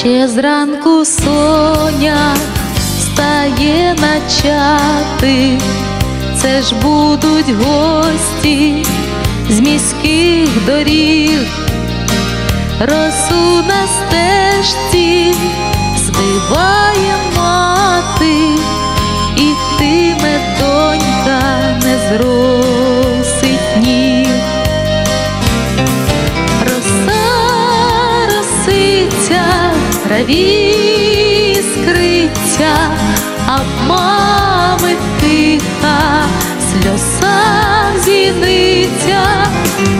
Ще зранку соня стає начати, це ж будуть гості з міських доріг, росу на стежці збиває траві скриться, а мами тиха сльоса зіниця,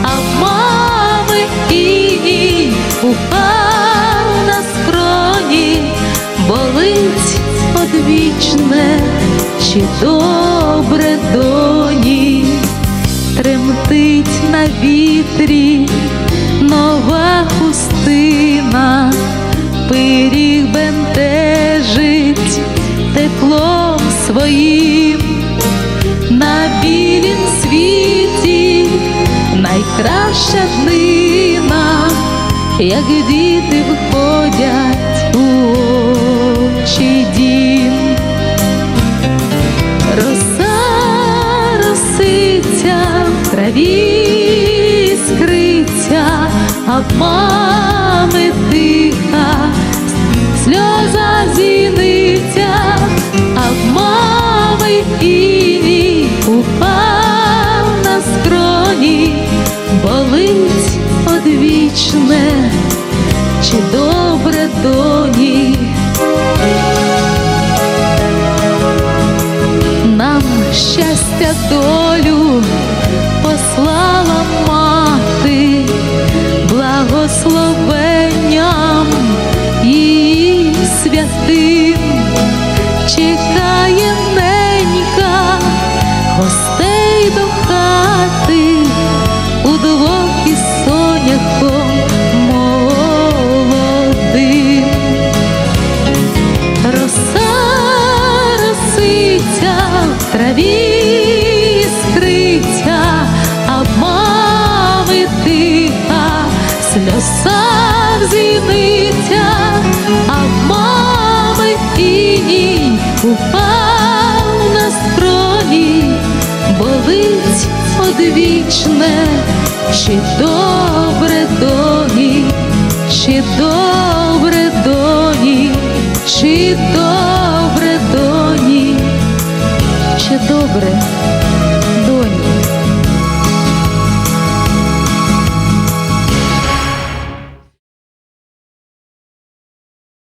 а в мами іній упав на скроні, болить одвічне, чи добре доні? Тремтить на вітрі нова хустина, пиріг бентежить теплом своїм на білім світі найкраща днина, як діти входять у очі дім. Роса роситься, в траві скриться, а болить одвічне, чи добре доні. нам щастя долю послала мати, благословенням її святим чекає молодим. Роса траві скриться, а мами сльоса зіниця, а мами іній упав на скроні, болить чи добре